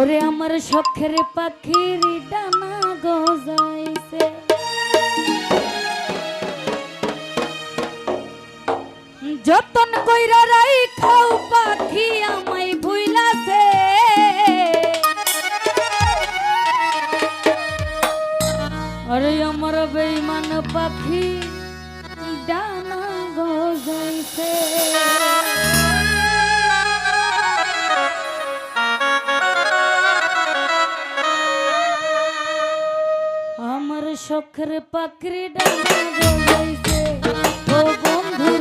ওরে আমার শখের পাখির ডানা গজাইছে। যতন কইরা রাই খাও পাখি আমায় ভুইলাছে। আরে আমার বেইমান পাখি ডানা গজাইছে। শখের পাখরি ডানা ও বন্ধু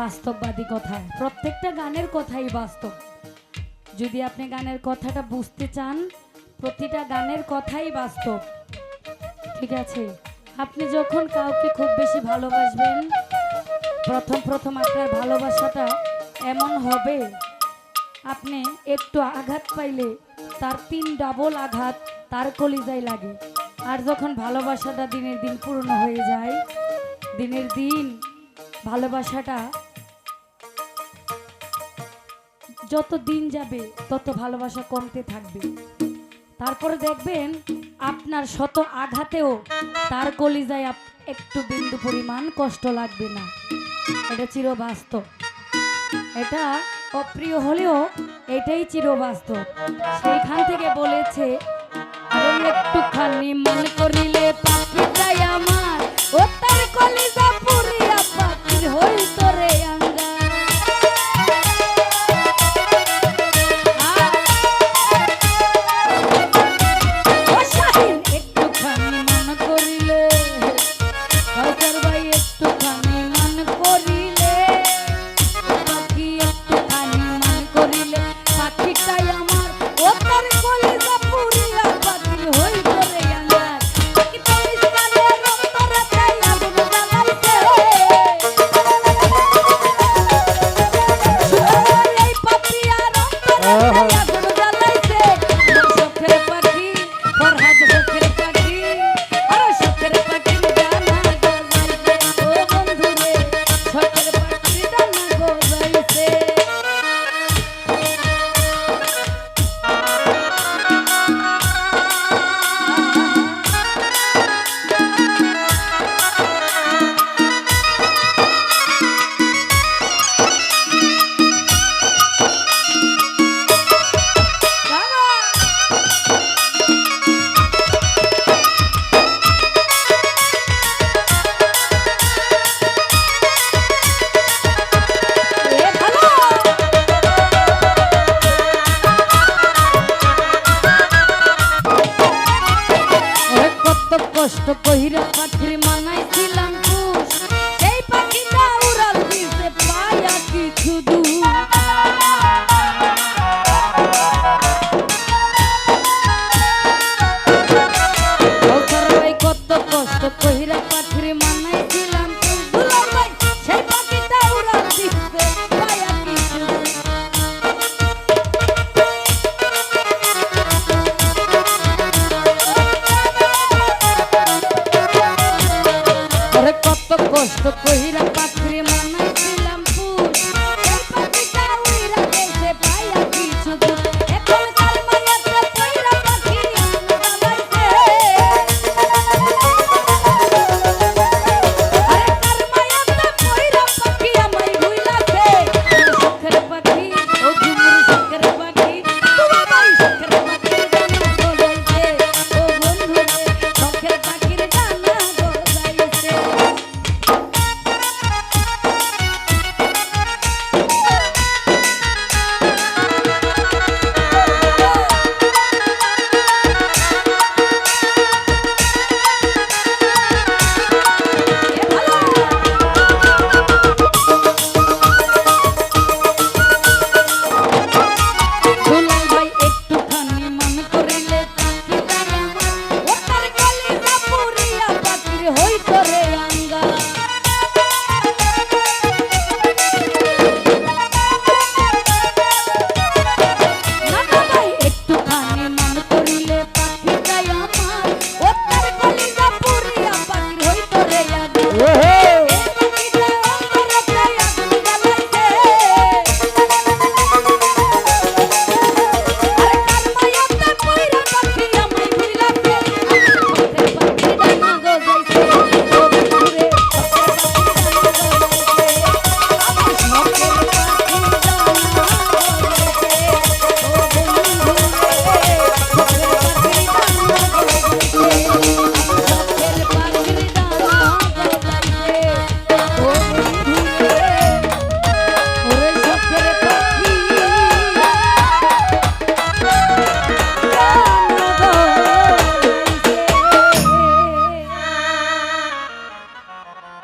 বাস্তববাদী কথা। প্রত্যেকটা গানের কথাই বাস্তব। যদি আপনি গানের কথাটা বুঝতে চান, প্রতিটা গানের কথাই বাস্তব। ঠিক আছে? আপনি যখন কাউকে খুব বেশি ভালোবাসবেন, প্রথম প্রথম আপনার ভালোবাসাটা এমন হবে, আপনি একটু আঘাত পাইলে তার তিন ডাবল আঘাত তার কলিজায় লাগে। আর যখন ভালোবাসাটা দিনের দিন পূর্ণ হয়ে যায়, দিনের দিন ভালোবাসাটা যত দিন যাবে, তত ভালোবাসা কমতে থাকবে। তারপরে দেখবেন, আপনার শত আঘাতেও তার কলিজায় একটু বিন্দু পরিমাণ কষ্ট লাগবে না। এটা চিরবাস্তব। এটা অপ্রিয় হলেও এটাই চিরবাস্তব। সেইখান থেকে বলেছে একটুখানি মন করিলে আমার। ও তার কলিজা পুরিয়া পাখির হইতো রে তো কহিরা পাত